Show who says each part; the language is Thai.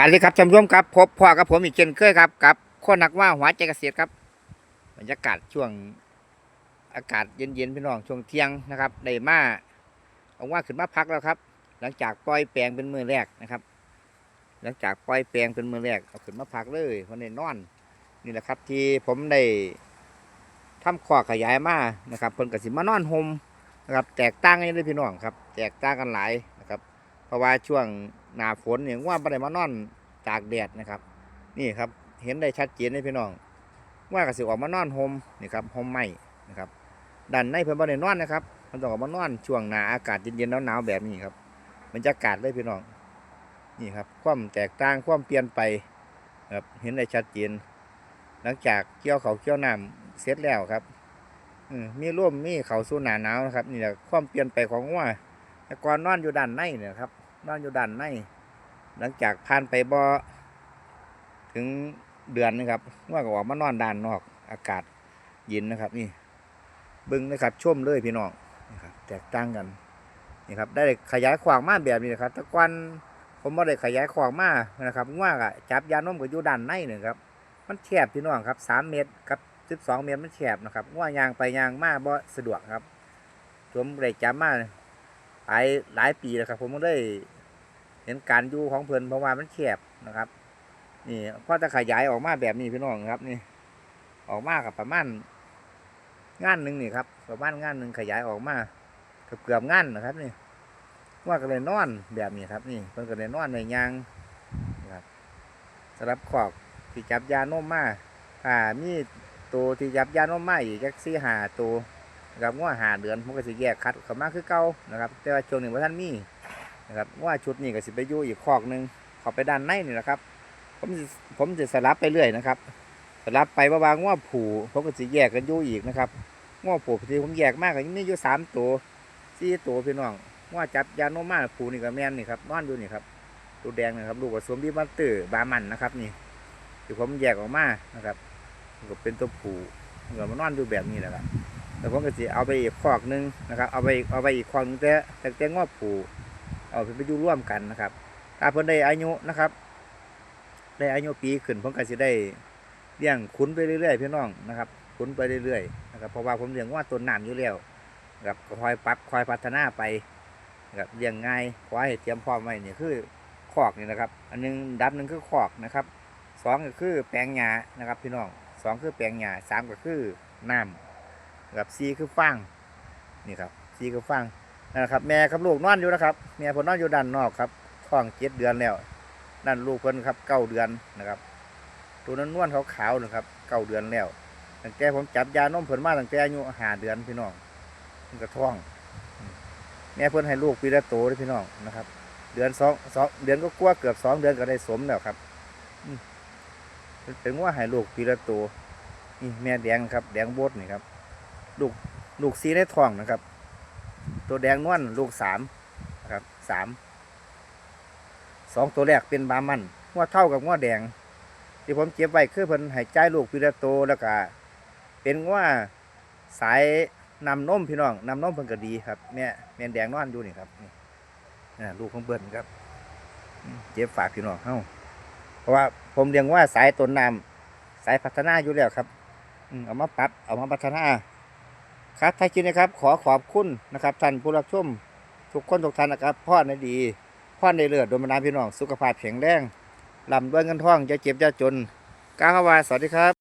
Speaker 1: สวัสดีครับท่านผู้ชมครับ พบพ่อกับผมอีกเช่นเคยครับกับคนนักว่าหัวใจเกษตรครับบรรยากาศช่วงอากาศเย็นๆพี่น้องช่วงเที่ยงนะครับได้มาเอาว่าขึ้นมาพักแล้วครับ หลังจากปล่อยแปลงเป็นมือแรกนะครับ หลังจากปล่อยแปลงเป็นมือแรกเอาขึ้นมาพักเลยวันนี้นอน นี่แหละครับที่ผมได้ทำข้อขยายมานะครับเพิ่นกสิมานอนโฮมนะครับแตกต่างกันเลยพี่น้องครับ แตกต่างกันหลายนะครับ เพราะว่าช่วง หนาฝนเนี่ยว่าบ่ได้มานอนตากแดดนะครับ นี่ครับเห็นได้ชัดเจนเลยพี่น้องว่าก็สิออกมานอนโฮมนี่ครับโฮมไหมนะครับด้านในเพิ่นบ่ได้นอนนะครับมันต้องออกมานอนช่วงหนาอากาศเย็นๆหนาวๆแบบนี้ครับบรรยากาศเลยพี่น้องนี่ครับความแตกต่างความเปลี่ยนไปครับเห็นได้ชัดเจนหลังจากเกี่ยวเขาเกี่ยวน้ำเสร็จแล้วครับมีร่วมมีเขาสู่หนาหนาวนะครับนี่แหละความเปลี่ยนไปของว่าแต่ก่อนนอนอยู่ด้านในเนี่ยครับ นอนอยู่ด้านในหลังจากผ่านไปบ่ถึงเดือนนะครับว่าก็ออกมานอนด้านนอก อากาศเย็นนะครับ นี่บึงนะครับชมเลยพี่น้องนี่ครับแตกต่างกันนี่ครับ ได้ขยายขวางมาแบบนี้นะครับตะกอนผมบ่ได้ขยายขวางมานะครับว่าก็จับยานมกับอยู่ด้านในนี่งครับ มันแคบพี่น้องครับสามเมตรกับสิบสองเมตรมันแคบนะครับว่ายางไปยางมาบ่สะดวกครับผมได้จับมาหลายหลายปีแล้วครับ ผมก็ได้ เห็นการอยู่ของเพลินเพราะว่ามันแคบนะครับ นี่พอจะขยายออกมาแบบนี้พี่น้องครับนี่ ออกมากับประมาณงานหนึ่งนี่ครับประมาณงานหนึ่งขยายออกมาเกือบเกือบงานนะครับ นี่ ว่าก็เลยนอนแบบนี้ครับ นี่เพิ่นก็เลยนอนในยางนะครับสำหรับขอกที่จับยานมมาอ่ามีตัวที่จับยานมมาอีกจักสี่หาตัวนะครับว่าหาเดือนมันก็สิแยกคัดเข้ามาคือเก่านะครับ แต่ว่าช่วงหนึ่งว่าท่านมี นะครับว่าชุดนี้ก็สิไปยู่อีกคอกหนึ่งขอไปด้านในนี่แหละครับ ผมผมจะสลับไปเรื่อยนะครับ สลับไปว่าบางว่าผูผมก็สิแยกกันยู่อีกนะครับว่าผูที่ผมแยกมากก็ยังมีอยู่สามตัวสี่ตัวพี่น้องว่าจับยาโนมาผูนี่ก็แม่นนี่ครับนอนอยู่นี่ครับตัวแดงนะครับลูกผสมที่บัตเตอร์บามันนะครับนี่ที่ผมแยกออกมานะครับก็เป็นตัวผูเหมือนมันนอนอยู่แบบนี้แหละครับแต่ผมก็สิเอาไปอีกคอกหนึงนะครับ เอาไปเอาไปอีกคอกหนึงแต่แต่แต่งว่าผู เอาไปอยู่ร่วมกันนะครับถ้าเพิ่นได้อายุนะครับ ได้อายุปีขึ้นเพิ่นก็สิได้เลี้ยงขุนไปเรื่อยๆพี่น้องนะครับขุนไปเรื่อยๆนะครับเพราะว่าผมเลี้ยงว่าต้นน้ำอยู่แล้วนะครับคอยปรับคอยพัฒนาไปนะครับเลี้ยงง่ายขอให้เตรียมพร้อมไว้นี่คือคอกนี่นะครับ อันหนึงดับหนึ่งคือคอกนะครับสองก็คือแปลงหญ้านะครับ พี่น้องสองคือแปลงหญ้าสามก็คือน้ำนะครับสี่คือฟางนี่ครับสี่คือฟาง นะครับแม่กับลูกนอนอยู่นะครับแม่เพนนอนอยู่ด้านนอกครับท้องเจ็ดเดือนแล้วนั่นลูกเพิ่นครับเก้าเดือนนะครับตัวนั้นนวลขาวๆนะครับเก้าเดือนแล้วตั้งแต่ผมจับยานมเพิ่นมาตั้งแต่อายุห้าเดือนพี่น้องเพิ่นก็ท้องแม่เพิ่นให้ลูกปีละโตเลยพี่น้องนะครับ เดือนสองสองเดือนก็กลัวเกือบสองเดือนก็ได้สมแล้วครับเป็นว่าให้ลูกปีละโตนี่แม่แดงครับ แดงโบดนี่ครับ ลูกลูกซีในท้องนะครับ ตัวแดงนวลลูกสามนะครับสามสองตัวแรกเป็นบามันหัวเท่ากับหัวแดง ที่ผมเก็บไว้คือเพิ่นห้จ่ายลูกปีละโตแล้วก็เป็นว่าสายนำนมพี่น้องนำนมเพิ่นก็ดีครับแม่แม่แดงนอนอยู่นี่ครับนี่ลูกของเบิ่นครับเก็บฝากพี่น้องเฮาเพราะว่าผมเรียกว่าสายต้นน้ำสายพัฒนาอยู่แล้วครับเอามาปรับเอามาพัฒนา ครับท้ายคลิปนะครับ ขอขอบคุณนะครับท่านผู้รับชมทุกคนทุกท่านนะครับพ่อในดีพ่อในเลือดโดยมนาพี่น้อง สุขภาพแข็งแรงลำด้วยเงินทองจะเจ็บจะจนก้าวเข้ามาสวัสดีครับ